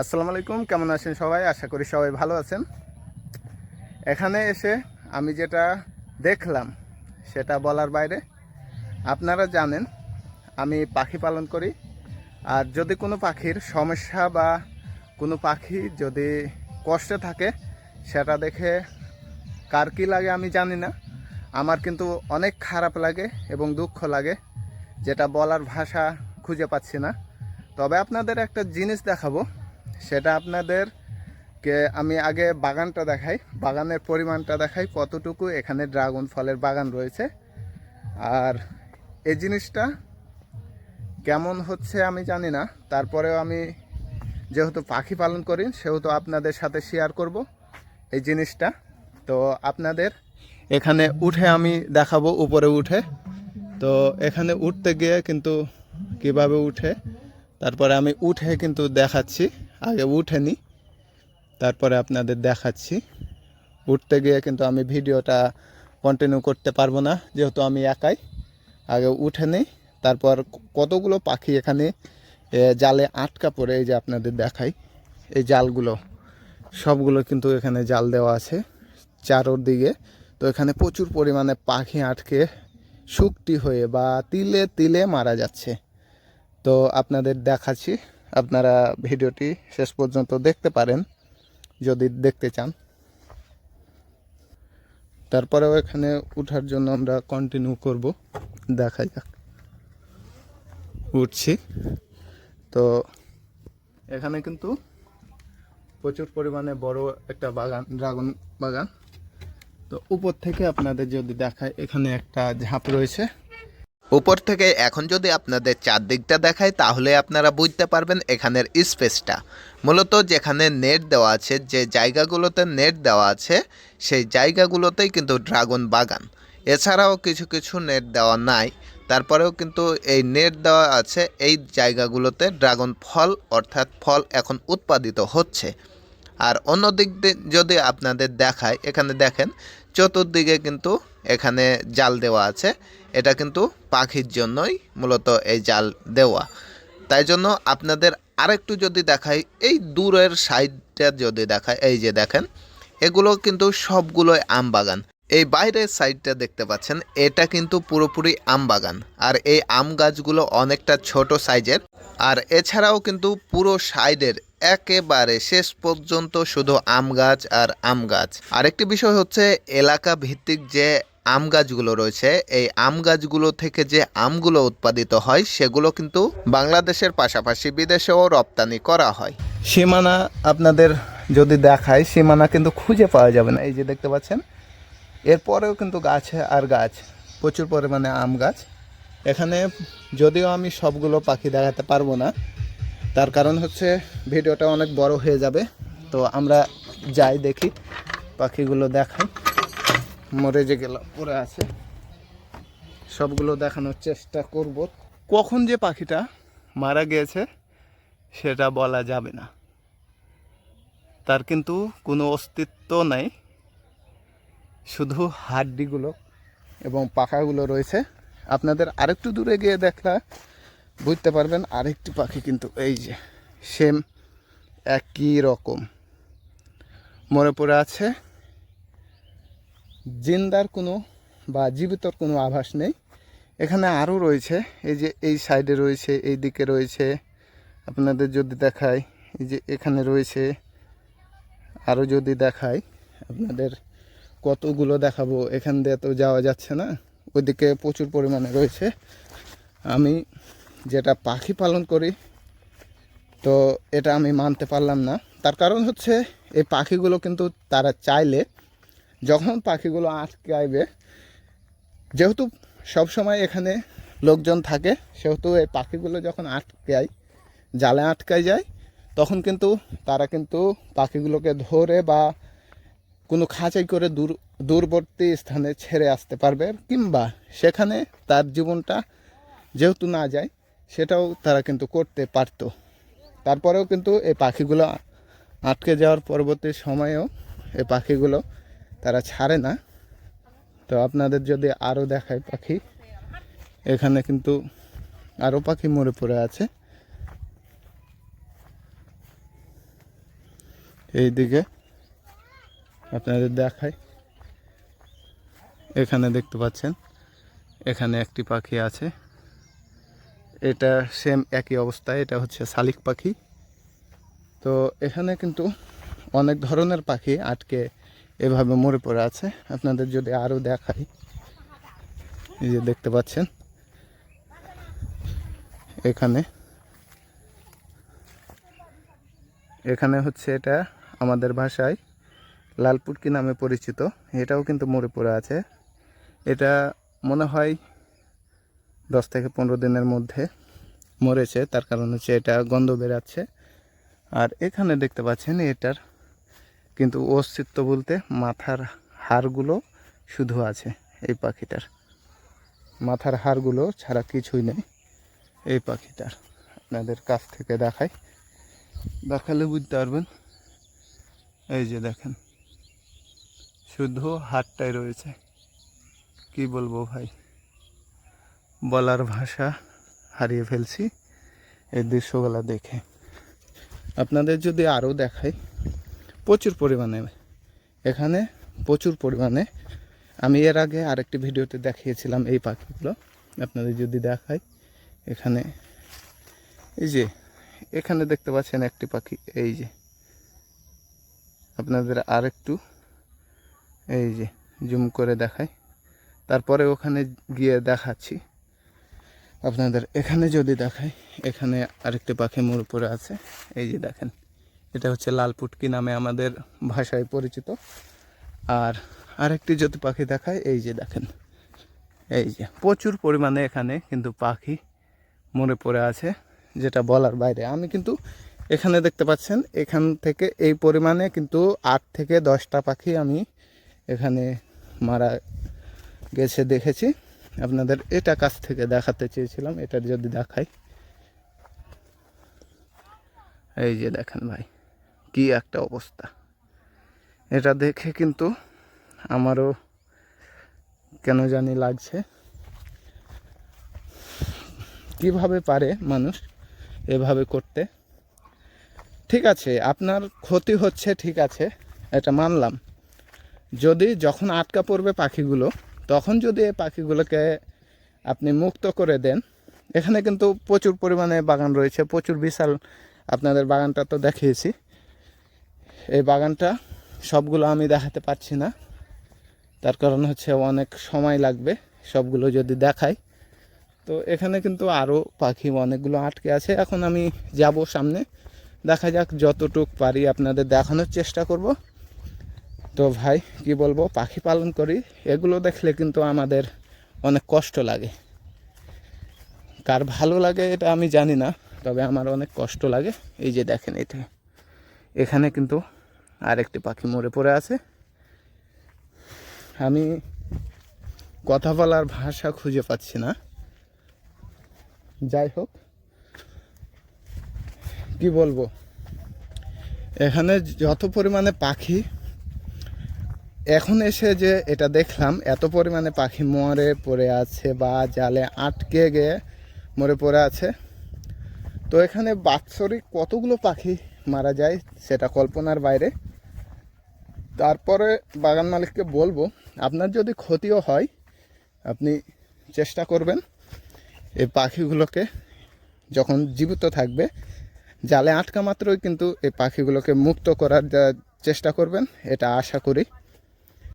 আসসালামু আলাইকুম, কেমন আছেন সবাই? আশা করি সবাই ভালো আছেন। এখানে এসে আমি যেটা দেখলাম, সেটা বলার বাইরে। আপনারা জানেন, আমি পাখি পালন করি। আর যদি কোনো পাখির সমস্যা বা কোনো পাখি যদি কষ্টে থাকে, সেটা দেখে কার কী লাগে আমি জানি না। আমার কিন্তু অনেক খারাপ লাগে এবং দুঃখ লাগে, যেটা বলার ভাষা খুঁজে পাচ্ছি না। তবে আপনাদের একটা জিনিস দেখাবো। সেটা আপনাদেরকে আমি আগে বাগানটা দেখাই, বাগানের পরিমাণটা দেখাই, কতটুকু এখানে ড্রাগন ফলের বাগান রয়েছে। আর এই জিনিসটা কেমন হচ্ছে আমি জানি না, তারপরেও আমি যেহেতু পাখি পালন করি, সেহেতু আপনাদের সাথে শেয়ার করব এই জিনিসটা। তো আপনাদের এখানে উঠে আমি দেখাবো, উপরে উঠে। তো এখানে উঠতে গিয়ে কিন্তু কীভাবে উঠে, তারপরে আমি উঠে কিন্তু দেখাচ্ছি। আগে উঠেনি তারপরে আপনাদের দেখাচ্ছি। উঠতে গিয়ে কিন্তু আমি ভিডিওটা কন্টিনিউ করতে পারব না, যেহেতু আমি একাই। আগে উঠে নিই তারপর কতগুলো পাখি এখানে জালে আটকা পড়ে, এই যে আপনাদের দেখাই। এই জালগুলো, সবগুলো কিন্তু এখানে জাল দেওয়া আছে চারোদিকে। তো এখানে প্রচুর পরিমাণে পাখি আটকে শুকটি হয়ে বা তিলে তিলে মারা যাচ্ছে। তো আপনাদের দেখাচ্ছি। আপনারা ভিডিওটি শেষ পর্যন্ত দেখতে পারেন, যদি দেখতে চান। তারপরেও এখানে উঠার জন্য আমরা কন্টিনিউ করব। দেখা যাক। উঠছি। তো এখানে কিন্তু প্রচুর পরিমাণে বড় একটা বাগান, ড্রাগন বাগান। তো উপর থেকে আপনাদের যদি দেখায়, এখানে একটা ঝাঁপ রয়েছে। উপর থেকে এখন যদি আপনাদের চারদিকটা দেখায়, তাহলে আপনারা বুঝতে পারবেন এখানের স্পেসটা। মূলত যেখানে নেট দেওয়া আছে, যে জায়গাগুলোতে নেট দেওয়া আছে, সেই জায়গাগুলোতেই কিন্তু ড্রাগন বাগান। এছাড়াও কিছু কিছু নেট দেওয়া নাই, তারপরেও কিন্তু এই নেট দেওয়া আছে, এই জায়গাগুলোতে ড্রাগন ফল, অর্থাৎ ফল এখন উৎপাদিত হচ্ছে। আর অন্য দিক যদি আপনাদের দেখায়, এখানে দেখেন, চতুর্দিকে কিন্তু এখানে জাল দেওয়া আছে। এটা কিন্তু পাখির জন্যই মূলত এই জাল দেওয়া। তাই জন্য আপনাদের আরেকটু যদি দেখাই, এই দূরের সাইডটা যদি দেখায় এই যে দেখেন, এগুলো কিন্তু সবগুলোই আম বাগান। এই বাইরের সাইডটা দেখতে পাচ্ছেন, এটা কিন্তু পুরোপুরি আম বাগান। আর এই আম গাছগুলো অনেকটা ছোট সাইজের। আর এছাড়াও কিন্তু পুরো সাইডের একেবারে শেষ পর্যন্ত শুধু আম গাছ আর আম গাছ। আরেকটি বিষয় হচ্ছে এলাকা ভিত্তিক যে আম গাছগুলো রয়েছে। এই আম গাছগুলো থেকে যে আমগুলো উৎপাদিত হয়, সেগুলো কিন্তু বাংলাদেশের পাশাপাশি বিদেশেও রপ্তানি করা হয়। সীমানা আপনাদের যদি দেখায় সীমানা কিন্তু খুঁজে পাওয়া যাবে না। এই যে দেখতে পাচ্ছেন, এরপরেও কিন্তু গাছ আর গাছ, প্রচুর পরিমাণে আম গাছ। এখানে যদিও আমি সবগুলো পাখি দেখাতে পারব না, তার কারণ হচ্ছে ভিডিওটা অনেক বড় হয়ে যাবে। তো আমরা যাই দেখি, পাখিগুলো দেখাই। মরে যে গেল পড়ে আছে। সবগুলো দেখানোর চেষ্টা করব। কখন যে পাখিটা মারা গিয়েছে, সেটা বলা যাবে না। তার কিন্তু কোনো অস্তিত্ব নাই। শুধু হাড্ডিগুলো এবং পাখাগুলো রয়েছে। আপনাদের আরেকটু দূরে গিয়ে দেখলা বুঝতে পারবেন, আরেকটি পাখি কিন্তু এই যে, সেম একই রকম। মরে পড়ে আছে। জিন্দার কোনো বা জীবিতর কোনো আভাস নেই। এখানে আরও রয়েছে, এই যে এই সাইডে রয়েছে, এই দিকে রয়েছে, আপনাদের যদি দেখায় এই যে এখানে রয়েছে, আরও যদি দেখাই, আপনাদের কতগুলো দেখাবো, এখান দিয়ে তো যাওয়া যাচ্ছে না, ওইদিকে প্রচুর পরিমাণে রয়েছে। আমি যেটা পাখি পালন করি, তো এটা আমি মানতে পারলাম না। তার কারণ হচ্ছে, এই পাখিগুলো কিন্তু তারা চাইলে যখন পাখিগুলো আটকাইবে, যেহেতু সব সময় এখানে লোকজন থাকে, সেহেতু এই পাখিগুলো যখন আটকায়, জালে আটকায় যায়, তখন কিন্তু তারা কিন্তু পাখিগুলোকে ধরে বা কোনো খাঁচাই করে দূর, দূরবর্তী স্থানে ছেড়ে আসতে পারবে, কিংবা সেখানে তার জীবনটা যেহেতু না যায়, সেটাও তারা কিন্তু করতে পারতো। তারপরেও কিন্তু এই পাখিগুলো আটকে যাওয়ার পরবর্তী সময়েও এই পাখিগুলো তারা ছাড়ে না। তো আপনাদের যদি আরও দেখায় পাখি, এখানে কিন্তু আরও পাখি মরে পড়ে আছে। এই দিকে আপনাদের দেখায়। এখানে দেখতে পাচ্ছেন, এখানে একটি পাখি আছে। এটা সেম একই অবস্থায় এটা হচ্ছে শালিক পাখি। তো এখানে কিন্তু অনেক ধরনের পাখি আটকে এভাবে মরে পড়ে আছে। আপনাদের যদি আরও দেখাই। এই যে দেখতে পাচ্ছেন। এখানে। এখানে হচ্ছে এটা আমাদের ভাষায় লালপুটকি নামে পরিচিত। এটাও কিন্তু মরে পড়ে আছে। এটা মনে হয় দশ থেকে পনেরো দিনের মধ্যে মরেছে। তার কারণ হচ্ছে এটা গন্ধ বেরাচ্ছে আর এখানে দেখতে পাচ্ছেন এটার কিন্তু অস্তিত্ব বলতে মাথার হাড়গুলো শুধু আছে এই পাখিটার। মাথার হাড়গুলো ছাড়া কিছুই নেই এই পাখিটার। আপনাদের কাছ থেকে দেখাই। দেখালে বুঝতে পারবেন। এই যে দেখেন শুধু হাতটাই রয়েছে। কি বলব ভাই? বলার ভাষা হারিয়ে ফেলছি এই দৃশ্যগুলো দেখে। আপনাদের যদি আরও দেখাই প্রচুর পরিমাণে, এখানে প্রচুর পরিমাণে। আমি এর আগে আরেকটি ভিডিওতে দেখিয়েছিলাম এই পাখিগুলো। আপনাদের যদি দেখাই, এখানে এই যে, এখানে দেখতে পাচ্ছেন একটি পাখি, এই যে। আপনাদের আরেকটু, এই যে, জুম করে দেখাই। তারপরে ওখানে গিয়ে দেখাচ্ছি। আপনাদের এখানে যদি দেখাই, এখানে আরেকটি পাখি মোর উপরে আছে। এই যে দেখেন এটা হচ্ছে লাল পুটকি নামে আমাদের ভাষায় পরিচিত। আর আরেকটি যদি পাখি দেখায়, এই যে দেখেন, এই যে প্রচুর পরিমাণে এখানে কিন্তু পাখি মরে পড়ে আছে, যেটা বলার বাইরে। আমি কিন্তু এখানে দেখতে পাচ্ছেন, এখান থেকে এই পরিমাণে কিন্তু আট থেকে দশটা পাখি আমি এখানে মারা গেছে দেখেছি। আপনাদের এটা কাছ থেকে দেখাতে চেয়েছিলাম, এটা যদি দেখাই। এই যে দেখেন ভাই কি একটা অবস্থা। এটা দেখে কিন্তু আমারও কেন জানি লাগছে। কীভাবে পারে মানুষ এভাবে করতে? ঠিক আছে, আপনার ক্ষতি হচ্ছে, ঠিক আছে, এটা মানলাম। যদি যখন আটকা পড়বে পাখিগুলো, তখন যদি এই পাখিগুলোকে আপনি মুক্ত করে দেন, এখানে কিন্তু প্রচুর পরিমাণে বাগান রয়েছে, প্রচুর বিশাল আপনাদের বাগানটা তো দেখিয়েছি। বাগানটা সবগুলো আমি দেখাতে পারছি না। তার কারণ হচ্ছে অনেক সময় লাগবে সবগুলো যদি দেখাই। তো এখানে কিন্তু আরও পাখি অনেকগুলো আটকে আছে। এখন আমি যাব সামনে। দেখা যাক যতটুক পারি আপনাদের দেখানোর চেষ্টা করব। তো ভাই, কি বলব? পাখি পালন করি, এগুলো দেখলে কিন্তু আমাদের অনেক কষ্ট লাগে। কার ভালো লাগে এটা আমি জানি না, তবে আমার অনেক কষ্ট লাগে। এই যে দেখেন এটা। এখানে কিন্তু আরেকটি পাখি মরে পড়ে আছে। আমি কথা বলার ভাষা খুঁজে পাচ্ছি না। যাই হোক, কি বলব? এখানে যত পরিমাণে পাখি, এখন এসে যে এটা দেখলাম, এত পরিমাণে পাখি মরে পড়ে আছে বা জালে আটকে গিয়ে মরে পড়ে আছে। তো এখানে বাৎসরিক কতগুলো পাখি মারা যায়, সেটা কল্পনার বাইরে। তারপরে বাগান মালিককে বলব, আপনার যদি ক্ষতিও হয়, আপনি চেষ্টা করবেন এই পাখিগুলোকে যখন জীবিত থাকবে, জালে আটকা মাত্রই কিন্তু এই পাখিগুলোকে মুক্ত করার চেষ্টা করবেন, এটা আশা করি।